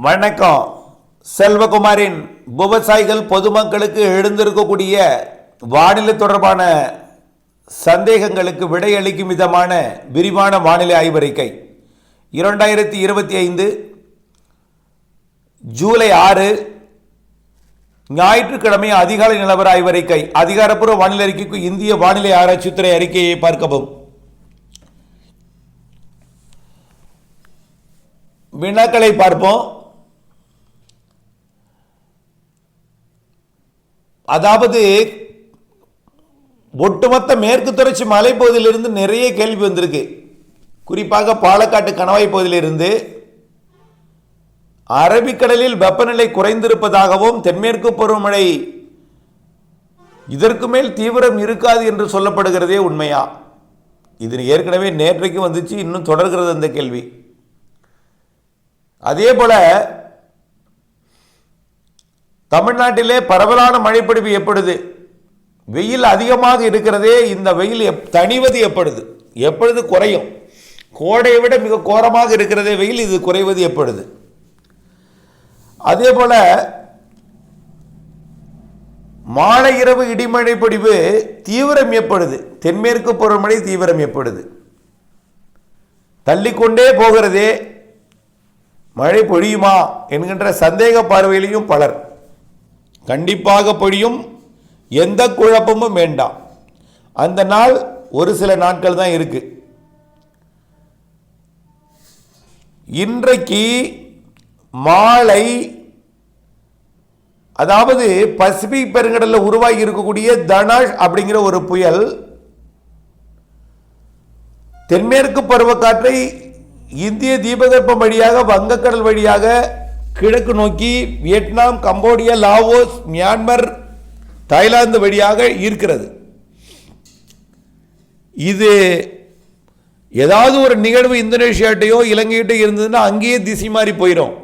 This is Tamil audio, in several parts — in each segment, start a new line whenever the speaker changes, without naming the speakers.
வணக்கம். செல்வகுமாரின் விவசாயிகள் பொதுமக்களுக்கு எழுந்திருக்கக்கூடிய வானிலை தொடர்பான சந்தேகங்களுக்கு விடையளிக்கும் விதமான விரிவான வானிலை ஆய்வறிக்கை. இரண்டாயிரத்தி இருபத்தி ஐந்து ஜூலை ஆறு ஞாயிற்றுக்கிழமை அதிகாலை நிலவர ஆய்வறிக்கை. அதிகாரப்பூர்வ வானிலை அறிக்கைக்கு இந்திய வானிலை ஆராய்ச்சித்துறை அறிக்கையை பார்க்கவும். வினாக்களை பார்ப்போம். அதாவது ஒட்டுமொத்த மேற்கு தொடர்ச்சி மலைப்பகுதியிலிருந்து நிறைய கேள்வி வந்திருக்கு. குறிப்பாக பாலக்காட்டு கணவாய் பகுதியிலிருந்து. அரபிக்கடலில் வெப்பநிலை குறைந்திருப்பதாகவும் தென்மேற்கு பருவமழை இதற்கு மேல் தீவிரம் இருக்காது என்று சொல்லப்படுகிறதே உண்மையா? இது ஏற்கனவே நேற்றைக்கு வந்துச்சு இன்னும் தொடர்கிறது அந்த கேள்வி. அதே போல தமிழ்நாட்டிலே பரவலான மழைப்பொழிவு எப்பொழுது வெயில் அதிகமாக இருக்கிறதே இந்த வெயில் எப் தணிவது எப்பொழுது எப்பொழுது குறையும்? கோடையை விட மிக கோரமாக இருக்கிறதே வெயில் இது குறைவது எப்பொழுது அதே போல மாலை இரவு இடிமழை பொடிவு தீவிரம் எப்பொழுது தென்மேற்கு பருவமழை தீவிரம் எப்பொழுது தள்ளிக்கொண்டே போகிறதே மழை பொழியுமா என்கின்ற சந்தேக பார்வையிலையும் பலர். கண்டிப்பாக பொழியும். எந்த குழப்பமும் வேண்டாம் அந்த நாள் ஒரு சில நாட்கள் தான் இருக்கு. இன்றைக்கு மாலை அதாவது பசிபிக் பெருங்கடலில் உருவாகி இருக்கக்கூடிய தனாஷ் அப்படிங்கிற ஒரு புயல் தென்மேற்கு பருவக்காற்றை இந்திய தீபகற்பம் வழியாக வங்கக்கடல் வழியாக கிழக்கு நோக்கி Vietnam Cambodia Laos Myanmar Thailand வழியாக ஈர்க்கிறது இது ஏதாவது ஒரு நிகழ்வு இந்தோனேஷியாட்டையோ இலங்கையிட்டோ இருந்ததுன்னா அங்கேயே திசை மாறி போயிடும்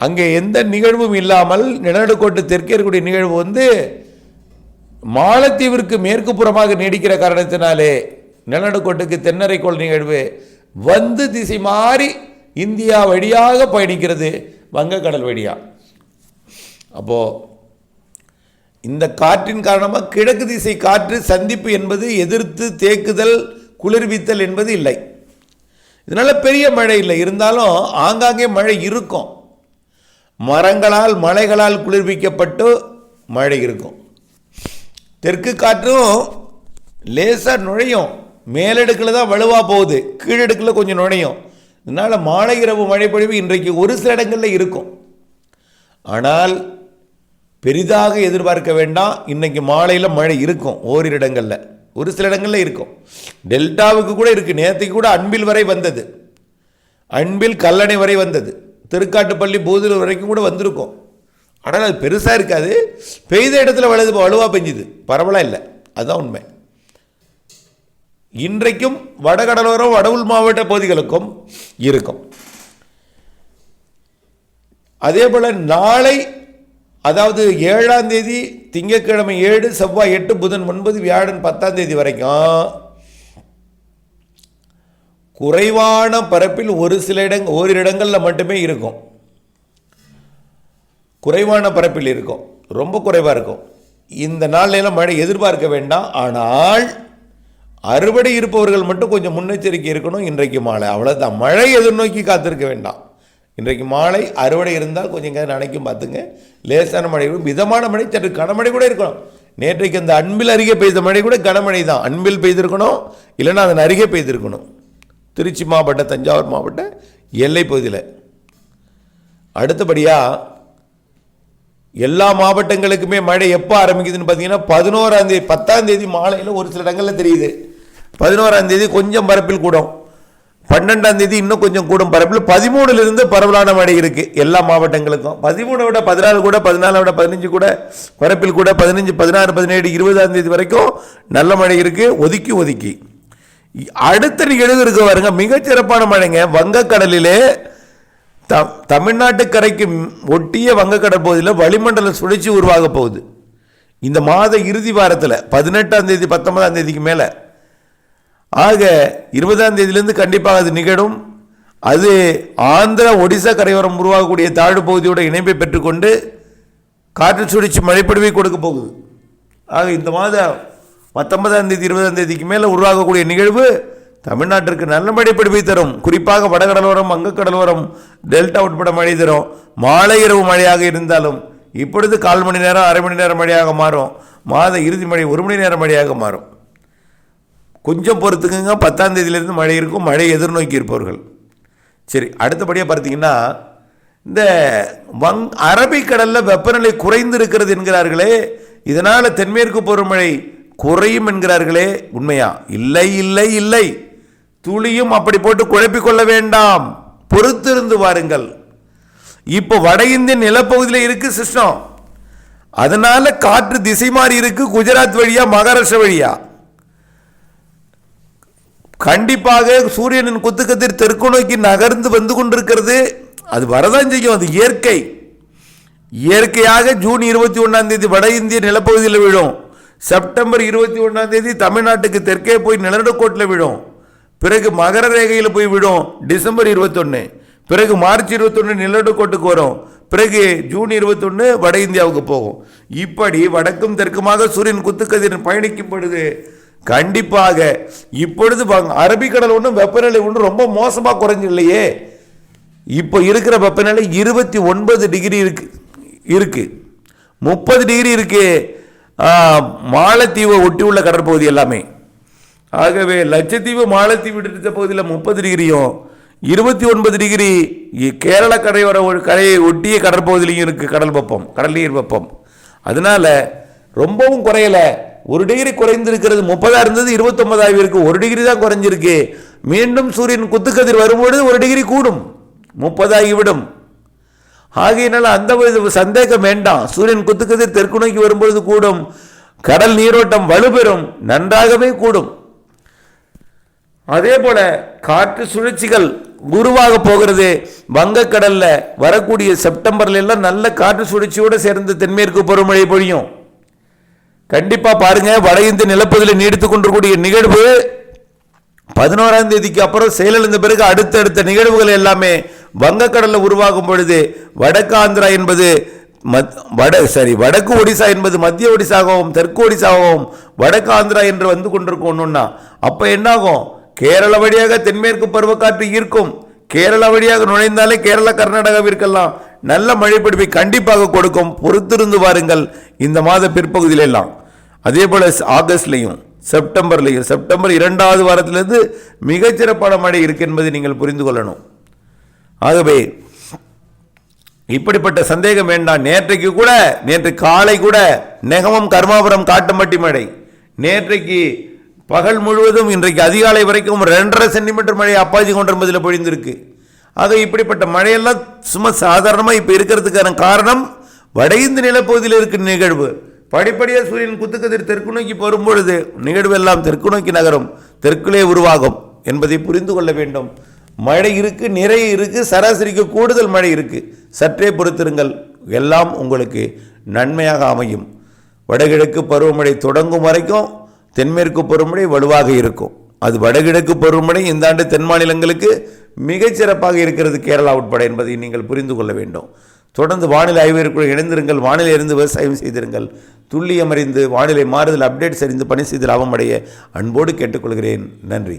அங்கே எந்த நிகழ்வும் இல்லாமல் நிலநடுக்கோட்டு தெற்கே இருக்கக்கூடிய நிகழ்வு வந்து மாலத்தீவிற்கு மேற்கு புறமாக நீடிக்கிற காரணத்தினாலே நிலநடுக்கோட்டுக்கு தென்னரைக்கோள் நிகழ்வு வந்து திசை மாறி இந்தியா வழியாக பயணிக்கிறது வங்கக்கடல் வழியாக அப்போது இந்த காற்றின் காரணமாக கிழக்கு திசை காற்று சந்திப்பு என்பது எதிர்த்து தேக்குதல் குளிர்வித்தல் என்பது இல்லை. இதனால் பெரிய மழை இல்லை. இருந்தாலும் ஆங்காங்கே மழை இருக்கும். மரங்களால் மலைகளால் குளிர்விக்கப்பட்டு மழை இருக்கும். தெற்கு காற்றும் லேசாக நுழையும். மேலடுக்கில் தான் வலுவாக போகுது. கீழடுக்கில் கொஞ்சம் நுழையும். இதனால் மாலை இரவு மழை பொழிவு இன்றைக்கு ஒரு சில இடங்களில் இருக்கும். ஆனால் பெரிதாக எதிர்பார்க்க வேண்டாம். இன்றைக்கி மாலையில் மழை இருக்கும் ஓரிரு இடங்களில். ஒரு சில இடங்களில் இருக்கும். டெல்டாவுக்கு கூட இருக்குது நேற்றுக்கு கூட அன்பில் வரை வந்தது. அன்பில் கல்லணை வரை வந்தது. திருக்காட்டுப்பள்ளி பூதூர் வரைக்கும் கூட வந்திருக்கும். ஆனால் அது பெருசாக இருக்காது. பெய்த இடத்துல வலது வலுவாக பெஞ்சுது. பரவலாக இல்லை. அதுதான் உண்மை. இன்றைக்கும் வடகடலோரம் வடவுள் மாவட்ட பகுதிகளுக்கும் இருக்கும். அதே போல் நாளை அதாவது ஏழாம் தேதி திங்கட்கிழமை ஏழு செவ்வாய் எட்டு புதன் ஒன்பது வியாழன் பத்தாம் தேதி வரைக்கும் குறைவான பரப்பில் ஒரு சில இடங் ஓரிரு இடங்களில் மட்டுமே இருக்கும். குறைவான பரப்பில் இருக்கும். ரொம்ப குறைவாக இருக்கும். இந்த நாள்லாம் மழை எதிர்பார்க்க வேண்டாம். ஆனால் அறுவடை இருப்பவர்கள் மட்டும் கொஞ்சம் முன்னெச்சரிக்கை இருக்கணும். இன்றைக்கு மாலை. அவ்வளோதான் மழை எதிர்நோக்கி காத்திருக்க வேண்டாம். இன்றைக்கு மாலை அறுவடை இருந்தால் கொஞ்சம் நினைக்கும் பார்த்துங்க. லேசான மழை. மிதமான மழை சற்று கனமழை கூட இருக்கணும். நேற்றைக்கு அந்த அன்பில் அருகே பெய்த மழை கூட கனமழை தான். அன்பில் பெய்திருக்கணும். இல்லைன்னா அதன் அருகே பெய்திருக்கணும். திருச்சி மாவட்ட தஞ்சாவூர் மாவட்ட எல்லை பகுதியில். அடுத்தபடியாக எல்லா மாவட்டங்களுக்குமே மழை எப்போ ஆரம்பிக்குதுன்னு பார்த்தீங்கன்னா பதினோராந்தேதி பத்தாம் தேதி மாலையில் ஒரு சில இடங்களில் தெரியுது. பதினோராம் தேதி கொஞ்சம் பரப்பில் கூடும். பன்னெண்டாம் தேதி இன்னும் கொஞ்சம் கூடும் பரப்பில். பதிமூணுலேருந்து பரவலான மழை இருக்குது எல்லா மாவட்டங்களுக்கும். பதிமூணை விட பதினாலு கூட பதினாலை விட பதினஞ்சு கூட பரப்பில் கூட பதினஞ்சு பதினாறு பதினேழு இருபதாம் தேதி வரைக்கும் நல்ல மழை இருக்குது ஒதுக்கி ஒதுக்கி. அடுத்த நிகழ்வு இருக்க பாருங்க மிகச்சிறப்பான மழைங்க. வங்கக்கடலிலே த தமிழ்நாட்டு கரைக்கு ஒட்டிய வங்கக்கடல் பகுதியில் வளிமண்டல சுழற்சி உருவாக போகுது. இந்த மாத இறுதி வாரத்தில் பதினெட்டாம் தேதி பத்தொன்பதாம் தேதிக்கு மேலே ஆக இருபதாம் தேதியிலிருந்து கண்டிப்பாக அது நிகழும். அது ஆந்திர ஒடிசா கரையோரம் உருவாகக்கூடிய தாழ்வு பகுதியோட இணைப்பை பெற்றுக்கொண்டு காற்று சுழற்சி மழைப்படுவை கொடுக்க போகுது. ஆக இந்த மாதம் பத்தொன்பதாம் தேதி இருபதாம் தேதிக்கு மேலே உருவாகக்கூடிய நிகழ்வு தமிழ்நாட்டிற்கு நல்ல மழைப்படுவை தரும். குறிப்பாக வடகடலோரம் வங்கக்கடலோரம் டெல்டா உட்பட மழை தரும். மாலை இரவு மழையாக இருந்தாலும் இப்பொழுது கால் மணி நேரம் அரை மணி நேரம் மழையாக மாறும். மாத இறுதி மழை ஒரு மணி நேரம் மழையாக மாறும். கொஞ்சம் பொறுத்துக்குங்க பத்தாம் தேதியிலேருந்து மழை இருக்கும். மழை எதிர்நோக்கி இருப்பவர்கள் சரி அடுத்தபடியாக பார்த்தீங்கன்னா இந்த வங் அரபிக்கடலில் வெப்பநிலை குறைந்திருக்கிறது என்கிறார்களே இதனால் தென்மேற்கு பருவமழை குறையும் என்கிறார்களே உண்மையா? இல்லை இல்லை இல்லை. துளியும் அப்படி போட்டு குழப்பிக்கொள்ள வேண்டாம். பொறுத்திருந்து வாருங்கள். இப்போ வட இந்திய நிலப்பகுதியில் இருக்கு சிஸ்டம். அதனால காற்று திசை மாறி இருக்கு. குஜராத் வழியா மகாராஷ்டிரா வழியா. கண்டிப்பாக சூரியனின் குத்துக்கதிர் தெற்கு நோக்கி நகர்ந்து வந்து கொண்டிருக்கிறது. அது வரதான் செய்யும் அது இயற்கை. இயற்கையாக ஜூன் இருபத்தி ஒன்றாம் தேதி வட இந்திய நிலப்பகுதியில் விழும். செப்டம்பர் இருபத்தி ஒன்றாம் தேதி தமிழ்நாட்டுக்கு தெற்கே போய் நிலநடுக்கோட்டில் விழும். பிறகு மகர ரேகையில் போய் விடும் டிசம்பர் இருபத்தொன்று பிறகு மார்ச் இருபத்தொன்று நிலநடுக்கோட்டுக்கு வரும். பிறகு ஜூன் இருபத்தொன்று வட இந்தியாவுக்கு போகும். இப்படி வடக்கும் தெற்குமாக சூரியன் குத்துக்கதிர் பயணிக்கும் பொழுது கண்டிப்பாக. இப்பொழுது பாருங்க, அரபிக்கடல் ஒன்றும் வெப்பநிலை ஒன்றும் ரொம்ப மோசமாக குறைஞ்சு இல்லையே இப்போ இருக்கிற வெப்பநிலை இருபத்தி ஒன்பது டிகிரி இருக்கு இருக்கு. முப்பது டிகிரி இருக்கு. மாலத்தீவை ஒட்டி உள்ள கடற்பகுதி எல்லாமே. ஆகவே லட்சத்தீவு மாலத்தீவு எடுத்த பகுதியில் முப்பது டிகிரியும் இருபத்தி ஒன்பது டிகிரி கேரள கரையோர ஒரு கரையை ஒட்டிய கடற்பகுதியிலையும் இருக்குது கடல் வெப்பம் கடல் நீர் வெப்பம். அதனால் ரொம்பவும் குறையல. ஒரு டிகிரி குறைந்திருக்கிறது முப்பதாக இருந்தது இருபத்தொன்பதாயிரம் இருக்கு ஒரு டிகிரி தான் குறைஞ்சிருக்கு. மீண்டும் சூரியன் குத்துக்கதிர் வரும்பொழுது ஒரு டிகிரி கூடும். முப்பதாகிவிடும் ஆகையினால அந்த ஒரு சந்தேகம் வேண்டாம். சூரியன் குத்துக்கதிர் தெற்கு நோக்கி வரும்பொழுது கூடும். கடல் நீரோட்டம் வலுப்பெறும். நன்றாகவே கூடும். அதே போல காற்று சுழற்சிகள் குருவாக போகிறது. வங்கக்கடலில் வரக்கூடிய செப்டம்பர்ல எல்லாம் நல்ல காற்று சுழற்சியோடு சேர்ந்து தென்மேற்கு பருவமழை பொழியும். கண்டிப்பா பாருங்க வட இந்திய நிலப்பகுதியில் நீடித்துக் கொண்டிருக்கூடிய நிகழ்வு. பதினோராம் தேதிக்கு அப்புறம் செயலிழந்த பிறகு அடுத்தடுத்த நிகழ்வுகள் எல்லாமே வங்கக்கடலில் உருவாகும் பொழுது வடக்கு ஆந்திரா என்பது மத்- வட சரி வடக்கு ஒடிசா என்பது மத்திய ஒடிசாகவும் தெற்கு ஒடிசாகவும் வடக்கு ஆந்திரா என்று வந்து கொண்டிருக்கும் ஒன்றுன்னா அப்போ என்னாகும்? கேரள வழியாக தென்மேற்கு பருவக்காற்று ஈர்க்கும். கேரளா வழியாக நுழைந்தாலே கேரளா கர்நாடகாவிற்கெல்லாம் நல்ல மழைப்பிடிப்பை கண்டிப்பாக கொடுக்கும். பொறுத்திருந்து வாருங்கள் இந்த மாத பிற்பகுதியில எல்லாம் அதே போல் ஆகஸ்ட்லையும் செப்டம்பர்லையும் செப்டம்பர் இரண்டாவது வாரத்திலிருந்து மிகச்சிறப்பான மழை இருக்கு என்பதை நீங்கள் புரிந்து கொள்ளணும். ஆகவே இப்படிப்பட்ட சந்தேகம் வேண்டாம். நேற்றைக்கு கூட நேற்று காலை கூட நெகமம் கர்மாபுரம் காட்டுமட்டி மழை. நேற்றைக்கு பகல் முழுவதும் இன்றைக்கு அதிகாலை வரைக்கும் ரெண்டரை சென்டிமீட்டர் மழை அப்பாஜி கொண்டிருப்பதில் பொழிந்திருக்கு. ஆக இப்படிப்பட்ட மழையெல்லாம் சும்மா சாதாரணமாக இப்போ இருக்கிறதுக்கான காரணம் வட இந்திய நிலப்பகுதியில் இருக்கிற நிகழ்வு. படிப்படியாக சூரியன் குத்துக்கதிர் தெற்கு நோக்கி வரும்பொழுது நிகழ்வெல்லாம் தெற்கு நோக்கி நகரும். தெற்குலே உருவாகும் என்பதை புரிந்து கொள்ள வேண்டும். மழை இருக்கு நிறைய இருக்கு சராசரிக்கு கூடுதல் மழை இருக்கு. சற்றே பொறுத்திருங்கள் எல்லாம் உங்களுக்கு நன்மையாக அமையும். வடகிழக்கு பருவமழை தொடங்கும் வரைக்கும் தென்மேற்கு பருவமழை வலுவாக இருக்கும். அது வடகிழக்கு பருவமழை இந்த ஆண்டு தென் மாநிலங்களுக்கு மிகச்சிறப்பாக இருக்கிறது கேரளா உட்பட என்பதை நீங்கள் புரிந்து கொள்ள வேண்டும். தொடர்ந்து வானிலை ஆய்விற்குள் இணைந்திருங்கள். வானிலை இருந்து விவசாயம் செய்திருங்கள். துல்லியம் அறிந்து வானிலை மாறுதல் அப்டேட்ஸ் அறிந்து பணி செய்து லாபமடைய அன்போடு கேட்டுக்கொள்கிறேன். நன்றி.